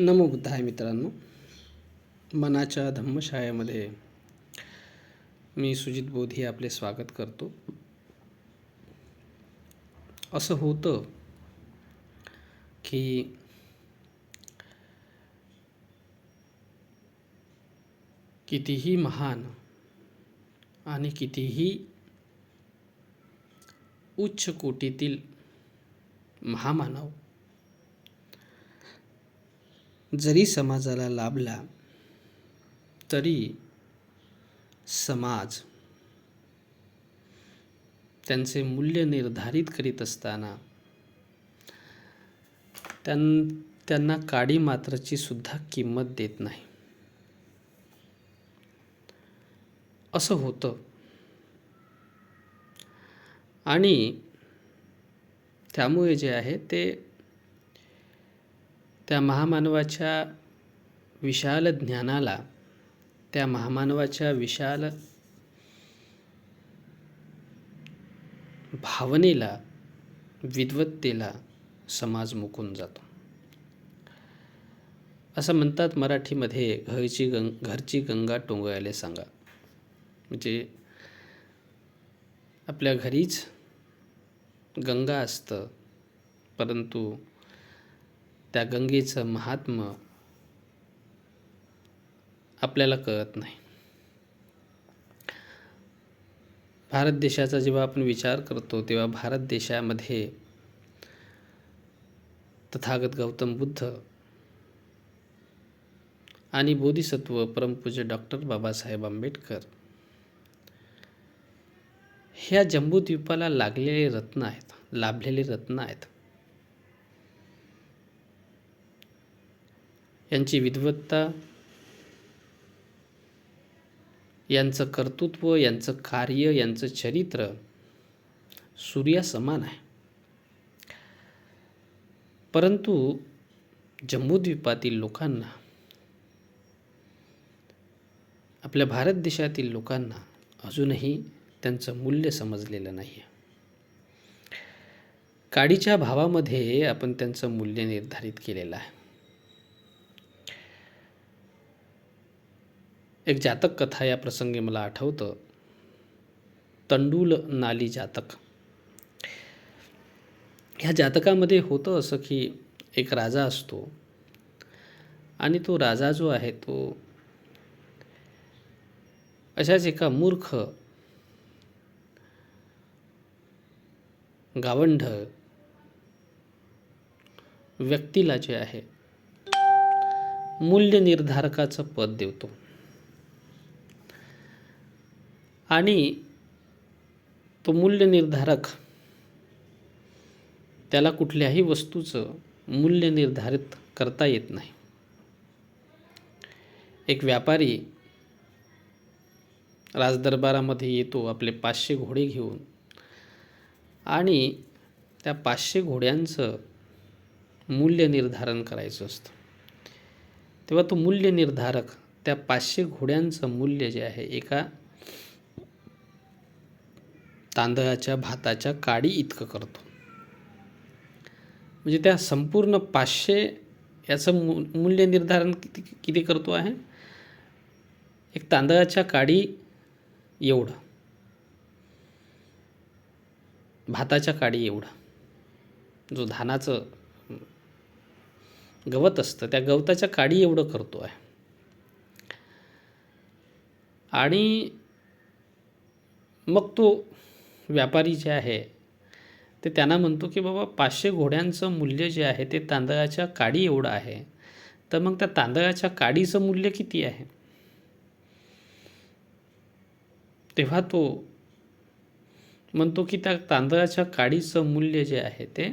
नमो बुद्धाय मित्रांनो. मनाच्या धम्मशाळेमध्ये मी सुजित बोधी आपले स्वागत करतो. असं होतं की कितीही महान आणि कितीही उच्च कोटीतील महामानव जरी समाजाला लाभला तरी समाज त्यांचे मूल्य निर्धारित करीत असताना त्यां त्यांना काडी मात्राची सुद्धा किंमत देत नाही. असं होतं. आणि त्यामुळे जे आहे ते त्या महामानवाच्या विशाल ज्ञानाला त्या महामानवाच्या विशाल भावनेला विद्वत्तेला समाज मुकून जातो. असं म्हणतात मराठीमध्ये घरची गंग घरची गंगा टोंगळायला सांगा. म्हणजे आपल्या घरीच गंगा असतं परंतु त्या गंगेचं महात्म आपल्याला कळत नाही. भारत देशाचा जेव्हा आपण विचार करतो तेव्हा भारत देशामध्ये तथागत गौतम बुद्ध आणि बोधिसत्व परमपूज्य डॉक्टर बाबासाहेब आंबेडकर ह्या जम्बूद्वीपाला लागलेले रत्न आहेत लाभलेले रत्न आहेत. यांची विद्वत्ता यांचं कर्तृत्व यांचं कार्य यांचं चरित्र सूर्यासमान आहे. परंतु जम्बूद्वीपातील लोकांना आपल्या भारत देशातील लोकांना अजूनही त्यांचं मूल्य समजलेलं नाही आहे काडीच्या भावामध्ये आपण त्यांचं मूल्य निर्धारित केलेलं आहे. एक जातक कथा या प्रसंगी मला आठवतं. तंडूल नाली जातक. ह्या जातकामध्ये होतं असं की एक राजा असतो आणि तो राजा जो आहे तो अशाच एका मूर्ख गावंढ व्यक्तीला जे आहे मूल्य निर्धारकाचं पद देतो. आणि तो मूल्य निर्धारक त्याला कुठल्याही वस्तूचं मूल्य निर्धारित करता येत नाही. एक व्यापारी राजदरबारामध्ये येतो आपले पाचशे घोडे घेऊन. आणि त्या पाचशे घोड्यांचं मूल्य निर्धारण करायचं असतं. तेव्हा तो मूल्य निर्धारक त्या पाचशे घोड्यांचं मूल्य जे आहे एका तांदळाच्या भाताच्या काडी इतकं करतो. म्हणजे त्या संपूर्ण पाचशे याचं मू मूल्य निर्धारण किती किती करतो आहे? एक तांदळाच्या काडी एवढं. भाताच्या काडी एवढं. जो धानाचं गवत असतं त्या गवताच्या काडी एवढं करतो आहे. आणि मग तो व्यापारी जे आहे ते त्यांना म्हणतो की बाबा पाचशे घोड्यांचं मूल्य जे आहे ते तांदळाच्या काडी एवढं आहे. तर मग त्या तांदळाच्या काडीचं मूल्य किती आहे? तेव्हा तो म्हणतो की त्या तांदळाच्या काडीचं मूल्य जे आहे ते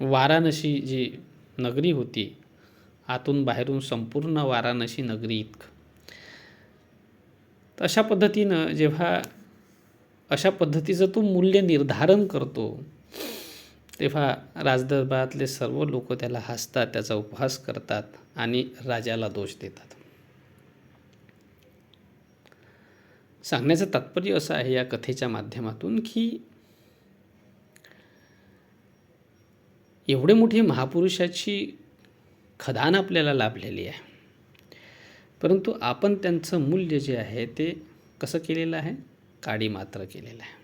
वाराणसी जी नगरी होती आतून बाहेरून संपूर्ण वाराणसी नगरी इतकं. तर अशा पद्धतीनं जेव्हा अशा पद्धतीचं तो मूल्य निर्धारण करतो तेव्हा राजदरबारातले सर्व लोक त्याला हसतात त्याचा उपहास करतात आणि राजाला दोष देतात. सांगण्याचं तात्पर्य असं आहे या कथेच्या माध्यमातून की एवढे मोठे महापुरुषाची खदान आपल्याला लाभलेली आहे. परंतु आपण त्यांचं मूल्य जे आहे ते कसं केलेलं आहे? काडी मात्र केलेलं आहे.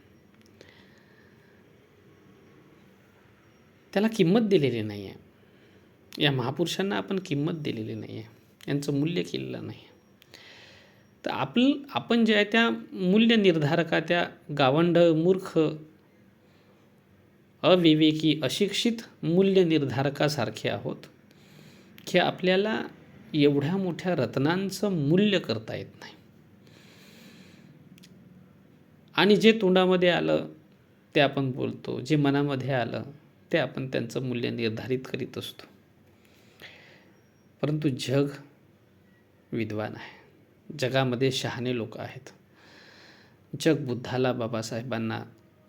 त्याला किंमत दिलेली नाही आहे या महापुरुषांना आपण किंमत दिलेली नाही आहे यांचं मूल्य केलेलं नाही तर आपलं आपण जे आहे त्या मूल्य निर्धारका त्या गावंड मूर्ख अविवेकी अशिक्षित मूल्य निर्धारकासारखे आहोत की आपल्याला एवढ्या मोठ्या रत्नांचं मूल्य करता येत नाही. आणि जे तोंडामध्ये आलं ते आपण बोलतो. जे मनामध्ये आलं ते आपण त्यांचं मूल्य निर्धारित करीत असतो. परंतु जग विद्वान आहे. जगामध्ये शहाणे लोक आहेत. जग बुद्धाला बाबासाहेबांना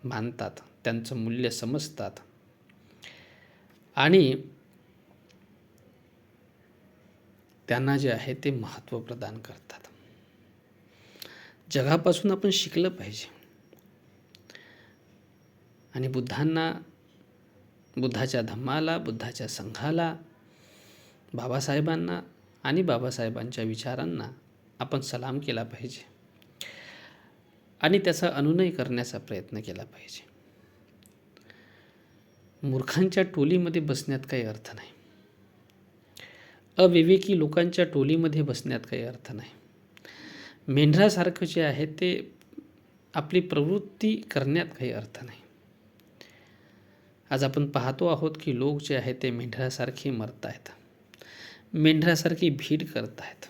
मानतात. त्यांचं मूल्य समजतात. आणि त्यांना जे आहे ते महत्त्व प्रदान करतात. जगापासून आपण शिकलं पाहिजे. आणि बुद्धांना बुद्धाच्या धम्माला बुद्धाच्या संघाला बाबासाहेबांना आणि बाबासाहेबांच्या विचारांना आपण सलाम केला पाहिजे. आणि त्याचा अनुनय करण्याचा प्रयत्न केला पाहिजे. मूर्खांच्या टोलीमध्ये बसण्यात काही अर्थ नाही. अविवेकी लोकांच्या टोलीमध्ये बसण्यात काही अर्थ नाही. मेंढरासारखं जे आहे ते आपली प्रवृत्ती करण्यात काही अर्थ नाही. आज आपण पाहतो आहोत की लोक जे आहेत ते मेंढरासारखे मरत आहेत. मेंढरासारखी भीड करत आहेत.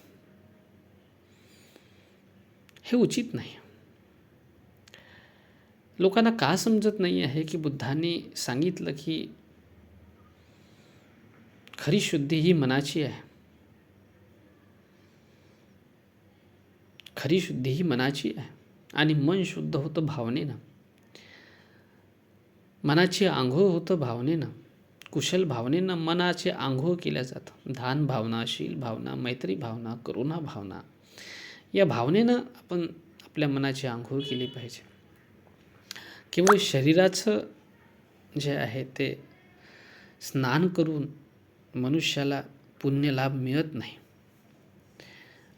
हे उचित नाही. लोकांना का समजत नाही आहे की बुद्धांनी सांगितलं की खरी शुद्धी ही मनाची आहे. खरी शुद्धी ही मनाची आहे. आणि मन शुद्ध होतं भावनेनं. मनाची आंघोळ होतं भावनेनं. कुशल भावनेनं मनाचे आंघोळ केल्या जातं. धान भावना शील भावना मैत्री भावना करुणा भावना या भावनेनं आपण आपल्या मनाची आंघोळ केली पाहिजे. केवळ शरीराचं जे आहे ते स्नान करून मनुष्याला पुण्यलाभ मिळत नाही.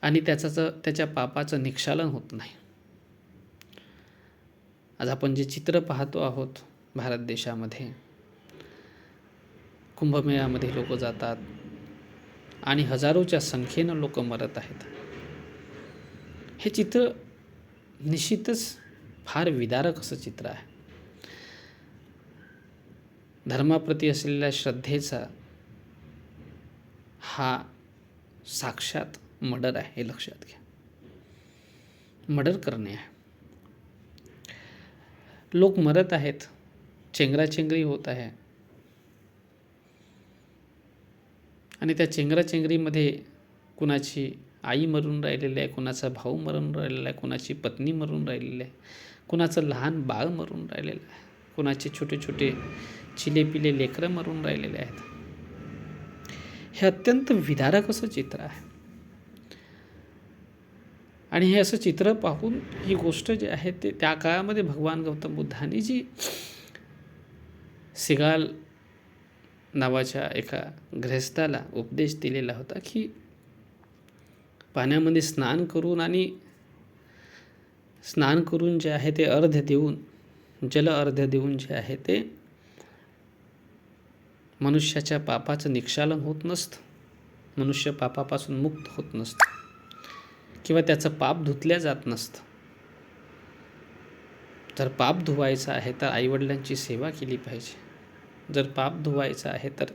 आणि त्याचं त्याच्या पापाचं निक्षालन होत नाही. आज आपण जे चित्र पाहतो आहोत भारत देशामध्ये कुंभमेळ्यामध्ये लोक जातात आणि हजारोच्या संख्येनं लोक मरत आहेत. हे चित्र निश्चितच फार विदारक असं चित्र आहे. धर्माप्रती असलेल्या श्रद्धेचा हा साक्षात मर्डर आहे हे लक्षात घ्या. मर्डर करणे आहे. लोक मरत आहेत चेंगराचेंगरी होत आहे. आणि त्या चेंगराचेंगरीमध्ये कुणाची आई मरून राहिलेली आहे कुणाचा भाऊ मरून राहिलेला आहे कुणाची पत्नी मरून राहिलेली आहे कुणाचं लहान बाळ मरून राहिलेलं आहे कुणाचे छोटे छोटे चिलेपिले लेकरं मरून राहिलेले आहेत. हे अत्यंत विदारक असं चित्र आहे. आणि हे असं चित्र पाहून ही गोष्ट जी आहे ते त्या काळामध्ये भगवान गौतम बुद्धांनी जी सिगाल नावाच्या एका गृहस्थाला उपदेश दिलेला होता की पाण्यामध्ये स्नान करून आणि स्नान करून जे आहे ते अर्ध देऊन जल अर्ध देऊन जे आहे ते मनुष्याच्या पापाचं निक्षालन होत नसतं. मनुष्य पापापासून मुक्त होत नसतं. किंवा त्याचं पाप धुतल्या जात नसतं. जर पाप धुवायचं आहे तर आईवडिलांची सेवा केली पाहिजे. जर पाप धुवायचं आहे तर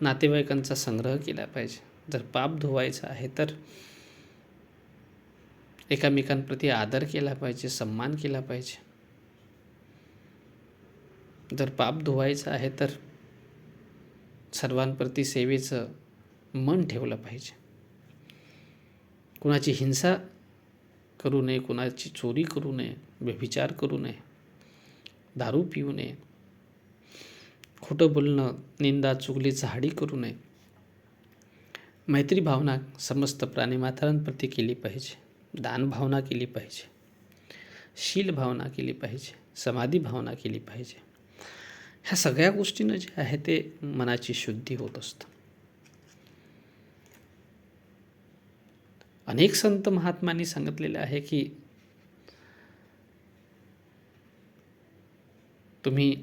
नातेवाईकांचा संग्रह केला पाहिजे. जर पाप धुवायचं आहे तर एकामेकांप्रती आदर केला पाहिजे सन्मान केला पाहिजे. जर पाप धुवायचं आहे तर सर्वांप्रती सेवेचं मन ठेवलं पाहिजे. कुणाची हिंसा करू नये कुणाची चोरी करू नये व्यभिचार करू नये दारू पिऊ नये खोटं बोलणं निंदा चुगली झाडी करू नये. मैत्री भावना समस्त प्राणीमात्रांप्रती केली पाहिजे. दानभावना केली पाहिजे. शील भावना केली पाहिजे. समाधी भावना केली पाहिजे. ह्या सगळ्या गोष्टीनं जे आहे ते मनाची शुद्धी होत असतं. अनेक संत महात्मांनी सांगितलेले आहे की तुम्ही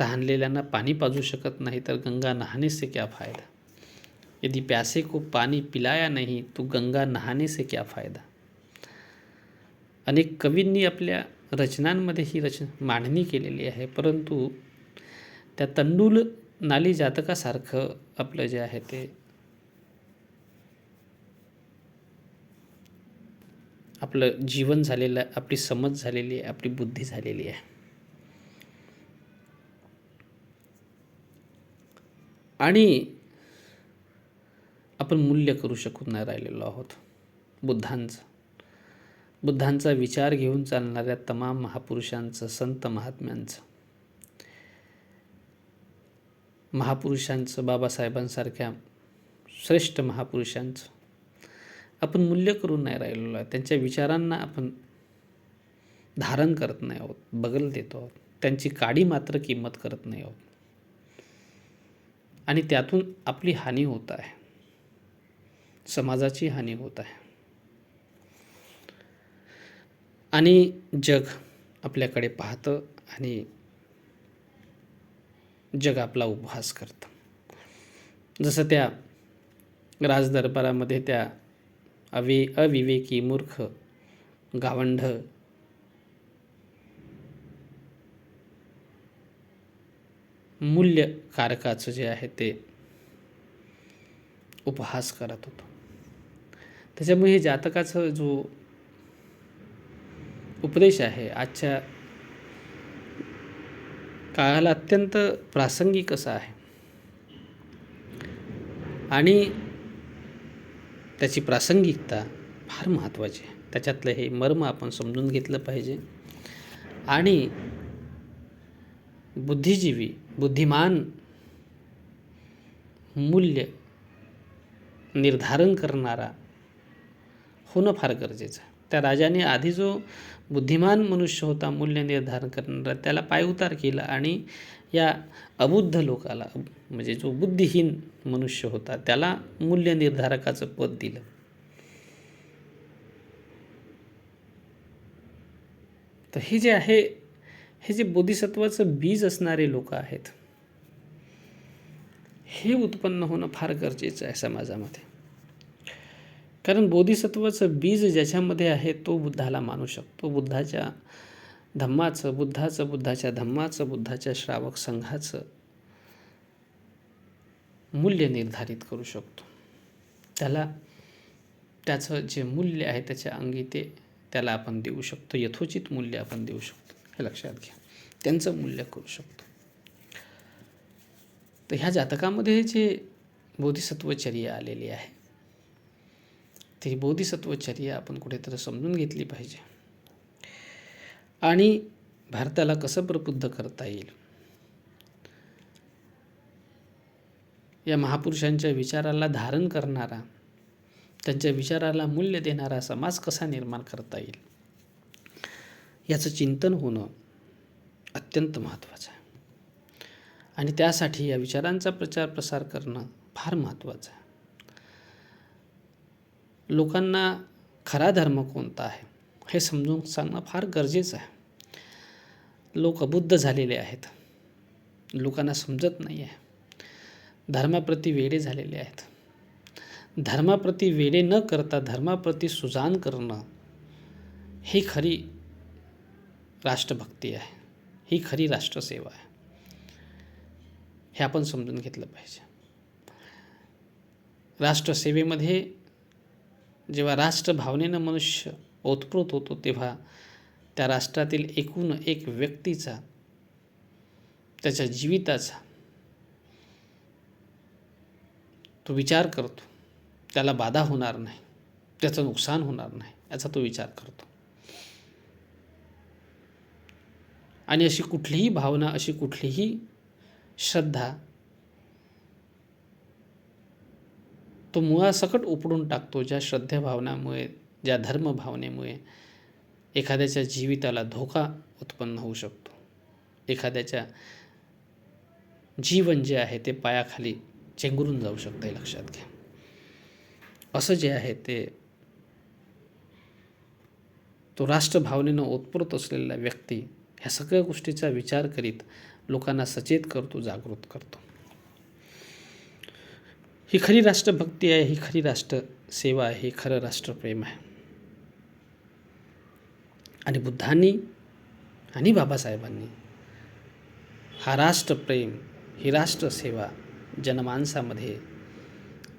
तहानलेल्यांना पाणी पाजू शकत नाही तर गंगा नहाने से क्या फायदा? यदि प्यासे को पाणी पिलाया नाही तो गंगा नहाने से क्या फायदा? अनेक कवींनी आपल्या रचनांमध्ये ही रचना मांडणी केलेली आहे परंतु त्या तंडुल नाली जातकासारखं आपलं जे आहे ते. आपलं जीवन झालेलं आहे आपली समज झालेली आहे आपली बुद्धी झालेली आहे. आणि आपण मूल्य करू शकून नाही राहिलेलो आहोत बुद्धांचं. बुद्धांचा विचार घेऊन चालणाऱ्या तमाम महापुरुषांचं संत महात्म्यांचं. महापुरुषांचं बाबासाहेबांसारख्या श्रेष्ठ महापुरुषांचं. आपण मूल्य करून नाही राहिलेलो आहे त्यांच्या विचारांना आपण धारण करत नाही आहोत. बगल देतो आहोत. त्यांची काडी मात्र किंमत करत नाही आहोत. आणि त्यातून आपली हानी होत आहे. समाजाची हानी होत आहे. आणि जग आपल्याकडे पाहतं आणि जग आपला उपहास करतं. जसं त्या राजदरबारामध्ये त्या अवे अविवेकी मूर्ख गावंढ मूल्यकारकाचं जे आहे ते उपहास करत होतो. त्याच्यामुळे हे जातकाचं जो उपदेश आहे आजच्या काळाला अत्यंत प्रासंगिक असं आहे. आणि त्याची प्रासंगिकता फार महत्त्वाची आहे. त्याच्यातलं हे मर्म आपण समजून घेतलं पाहिजे. आणि बुद्धिजीवी बुद्धिमान मूल्य निर्धारण करणारा होणं फार गरजेचं आहे. त्या राजाने आधी जो बुद्धिमान मनुष्य होता मूल्य निर्धारण करणारा त्याला पायउतार केला आणि या अबुद्ध लोकाला म्हणजे जो बुद्धिहीन मनुष्य होता त्याला मूल्य निर्धारकाचं पद दिलं. तर हे जे आहे हे जे बोधिसत्वाचं बीज असणारे लोक आहेत हे उत्पन्न होणं फार गरजेचं आहे समाजामध्ये. कारण बोधिसत्वाचं बीज ज्याच्यामध्ये आहे तो बुद्धाला मानू शकतो. बुद्धाच्या धम्माचं बुद्धाचं बुद्धाच्या धम्माचं बुद्धाच्या श्रावक संघाचं मूल्य निर्धारित करू शकतो. त्याला त्याचं जे मूल्य आहे त्याच्या अंगी ते त्याला आपण देऊ शकतो. यथोचित मूल्य आपण देऊ शकतो. हे लक्षात घ्या. त्यांचं मूल्य करू शकतो. तर ह्या जातकामध्ये जे बोधिसत्वचर्या आलेली आहे ती बोधिसत्वचर्या आपण कुठेतरी समजून घेतली पाहिजे. आणि भारताला कसं प्रबुद्ध करता येईल? या महापुरुषांच्या विचाराला धारण करणारा त्यांच्या विचाराला मूल्य देणारा समाज कसा निर्माण करता येईल? याचं चिंतन होणं अत्यंत महत्त्वाचं आहे. आणि त्यासाठी या विचारांचा प्रचार प्रसार करणं फार महत्त्वाचं आहे. लोकांना खरा धर्म कोणता आहे? हे समजून सांगणं फार गरजेचं आहे. लोक अबुद्ध झालेले आहेत. लोकांना समजत नाही आहे धर्माप्रती वेडे झालेले आहेत. धर्माप्रती वेडे न करता धर्माप्रती सुजान करणं ही खरी राष्ट्रभक्ती आहे. ही खरी राष्ट्रसेवा आहे. हे आपण समजून घेतलं पाहिजे. राष्ट्रसेवेमध्ये जेव्हा राष्ट्रभावनेनं मनुष्य ओतप्रोत होतो तेव्हा त्या राष्ट्रातील एकूण एक व्यक्तीचा त्याच्या जीविताचा तो विचार करतो. त्याला बाधा होणार नाही. त्याचं नुकसान होणार नाही याचा तो विचार करतो. आणि अशी कुठलीही भावना अशी कुठलीही श्रद्धा तो मुळासकट उपडून टाकतो ज्या श्रद्धेभावनामुळे ज्या धर्मभावनेमुळे एखाद्याच्या जीविताला धोका उत्पन्न होऊ शकतो. एखाद्याच्या जीवन जे आहे ते पायाखाली चेंगरून जाऊ शकतं हे लक्षात घ्या. असं जे आहे ते तो राष्ट्रभावनेनं ओतप्रोत असलेला व्यक्ती ह्या सगळ्या गोष्टीचा विचार करीत लोकांना सचेत करतो जागृत करतो. ही खरी राष्ट्रभक्ती आहे ही खरी राष्ट्रसेवा आहे हे खरं राष्ट्रप्रेम आहे. आणि बुद्धांनी आणि बाबासाहेबांनी हा राष्ट्रप्रेम ही राष्ट्रसेवा जनमानसामध्ये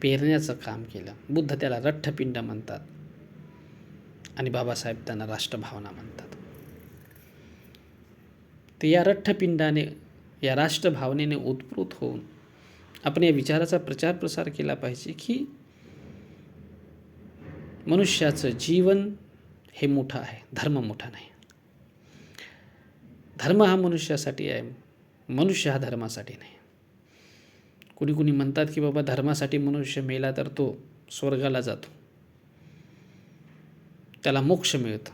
पेरण्याचं काम केलं. बुद्ध त्याला रठ्ठपिंड म्हणतात आणि बाबासाहेब त्यांना राष्ट्रभावना म्हणतात. तर या रठ्ठपिंडाने या राष्ट्रभावनेने उत्प्रोत होऊन आपण या विचाराचा प्रचार प्रसार केला पाहिजे की मनुष्याचं जीवन हे मोठं आहे धर्म मोठा नाही. धर्म हा मनुष्यासाठी आहे मनुष्य हा धर्मासाठी नाही. कुणी कुणी म्हणतात की बाबा धर्मासाठी मनुष्य मेला तर तो स्वर्गाला जातो. त्याला मोक्ष मिळतं.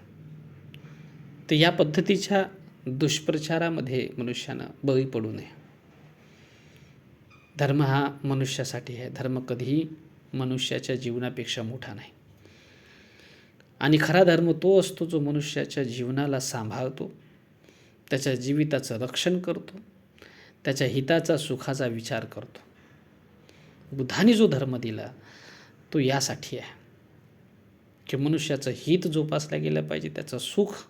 तर या पद्धतीच्या दुष्प्रचारामध्ये मनुष्यानं बळी पडू नये. धर्म हा मनुष्यासाठी आहे. धर्म कधीही मनुष्याच्या जीवनापेक्षा मोठा नाही. आणि खरा धर्म तो असतो जो मनुष्याच्या जीवनाला सांभाळतो त्याच्या जीविताचं रक्षण करतो त्याच्या हिताचा सुखाचा विचार करतो. बुद्धाने जो धर्म दिला तो यासाठी आहे. की मनुष्याचं हित जोपासलं गेलं पाहिजे त्याचं सुख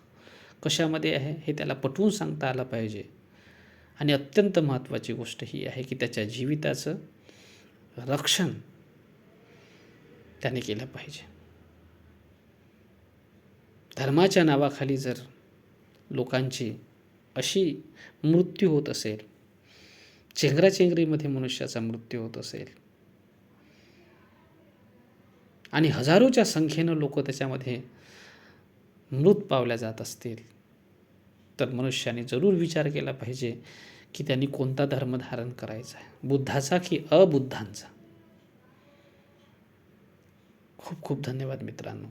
कशामध्ये आहे हे त्याला पटवून सांगता आलं पाहिजे. आणि अत्यंत महत्त्वाची गोष्ट ही आहे की त्याच्या जीविताचं रक्षण त्याने केलं पाहिजे. धर्माच्या नावाखाली जर लोकांची अशी मृत्यू होत असेल चेंगराचेंगरीमध्ये मनुष्याचा मृत्यू होत असेल आणि हजारोच्या संख्येनं लोक त्याच्यामध्ये मृत पावल्या जात असतील तर मनुष्याने जरूर विचार केला पाहिजे की त्यांनी कोणता धर्म धारण करायचा आहे? बुद्धाचा की अबुद्धांचा? खूप खूप धन्यवाद मित्रांनो.